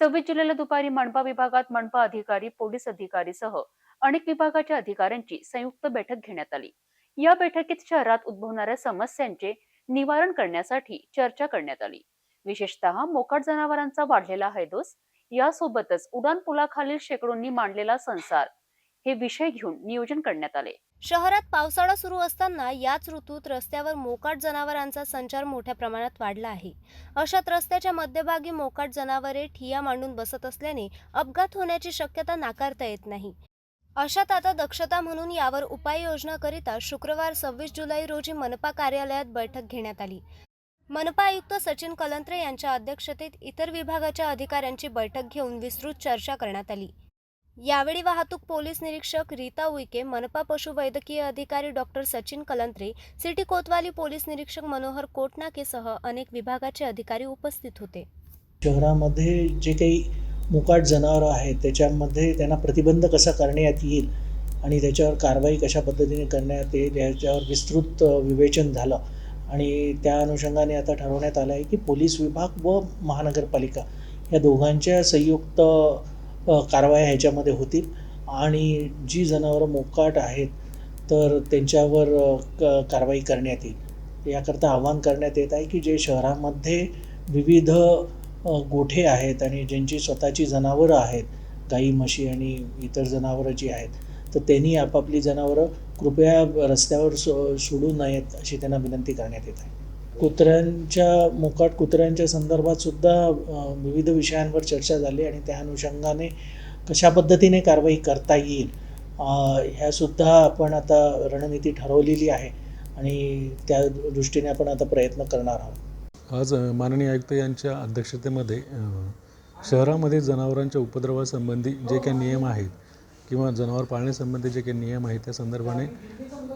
सव्वीस जुलैला दुपारी मनपा विभागात मनपा अधिकारी पोलीस अधिकारीसह अनेक विभागाच्या अधिकाऱ्यांची संयुक्त बैठक घेण्यात आली. या बैठकीत शहरात उद्भवणाऱ्या समस्यांचे निवारण करण्यासाठी चर्चा करण्यात आली. विशेषतः मोकाट जनावरांचा वाढलेला हैदोस यासोबतच उडान पुलाखालील शेकडोंनी मांडलेला संसार हे विषय घेऊन नियोजन करण्यात आले. शहरात पावसाळा सुरू असताना याच ऋतूत रस्त्यावर मोकाट जनावरांचा संचार मोठ्या प्रमाणात वाढला आहे. अशात रस्त्याच्या मध्यभागी मोकाट जनावरे ठिया मांडून बसत असल्याने अपघात होण्याची शक्यता नाकारता येत नाही. अशात आता दक्षता म्हणून यावर उपाययोजनाकरिता शुक्रवार सव्वीस जुलै रोजी मनपा कार्यालयात बैठक घेण्यात आली. मनपा आयुक्त सचिन कलंत्रे यांच्या अध्यक्षतेत इतर विभागाच्या अधिकाऱ्यांची बैठक घेऊन विस्तृत चर्चा करण्यात आली. यावेळी वाहतूक पोलीस निरीक्षक रीता उईके मनपा पशुवैद्यकीय अधिकारी doctor Sachin Kalantre city Kotwali police निरीक्षक मनोहर कोटनाकेसह अनेक विभागाचे अधिकारी उपस्थित होते. शहरामध्ये जे काही मुकाट जनावरं आहेत त्याच्यामध्ये त्यांना प्रतिबंध कसा करण्यात येईल आणि त्याच्यावर कारवाई कशा पद्धतीने करण्यात येईल याच्यावर विस्तृत विवेचन झालं. आणि त्या अनुषंगाने आता ठरवण्यात आलं आहे की पोलीस विभाग व महानगरपालिका या दोघांच्या संयुक्त कारवाया ह्याच्यामध्ये होतील. आणि जी जनावरं मोकाट आहेत तर त्यांच्यावर क कारवाई करण्यात येईल. याकरता आवाहन करण्यात येत आहे की जे शहरामध्ये विविध गोठे आहेत आणि ज्यांची स्वतःची जनावरं आहेत गाई म्हशी आणि इतर जनावरं जी आहेत तर त्यांनी आपापली जनावरं कृपया रस्त्यावर सो सोडू नयेत अशी त्यांना विनंती करण्यात येत आहे. कुत्र्यांच्या मोकाट कुत्र्यांच्या संदर्भात सुद्धा विविध विषयांवर चर्चा झाली आणि त्या अनुषंगाने कशा पद्धतीने कारवाई करता येईल ह्यासुद्धा आपण आता रणनीती ठरवलेली आहे आणि त्या दृष्टीने आपण आता प्रयत्न करणार आहोत. आज माननीय आयुक्त यांच्या अध्यक्षतेमध्ये शहरामध्ये जनावरांच्या उपद्रवासंबंधी जे काही नियम आहेत किंवा जनावर पाळण्यासंबंधी जे काही नियम आहेत त्या संदर्भाने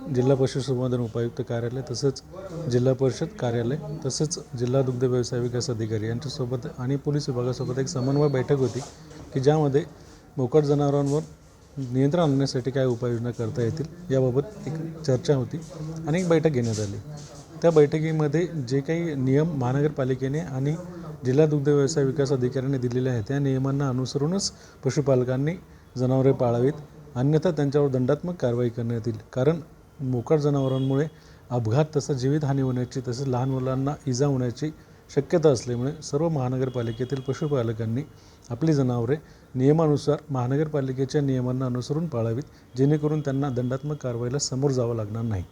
जिल्हा पशुसंवर्धन उपायुक्त कार्यालय तसंच जिल्हा परिषद कार्यालय तसंच जिल्हा दुग्ध व्यवसाय विकास अधिकारी यांच्यासोबत आणि पोलीस विभागासोबत एक समन्वय बैठक होती की ज्यामध्ये मोकट जनावरांवर नियंत्रण आणण्यासाठी काय उपाययोजना करता येतील याबाबत एक चर्चा होती आणि एक बैठक घेण्यात आली. त्या बैठकीमध्ये जे काही नियम महानगरपालिकेने आणि जिल्हा दुग्ध व्यवसाय विकास अधिकाऱ्यांनी दिलेले आहेत त्या नियमांना अनुसरूनच पशुपालकांनी जनावरे पाळावीत अन्यथा त्यांच्यावर दंडात्मक कारवाई करण्यात येईल. कारण मोकाट जनावरांमुळे अपघात तसंच जीवितहानी होण्याची तसेच लहान मुलांना इजा होण्याची शक्यता असल्यामुळे सर्व महानगरपालिकेतील पशुपालकांनी आपली जनावरे नियमानुसार महानगरपालिकेच्या नियमांना अनुसरून पाळावीत जेणेकरून त्यांना दंडात्मक कारवाईला समोर जावं लागणार नाही.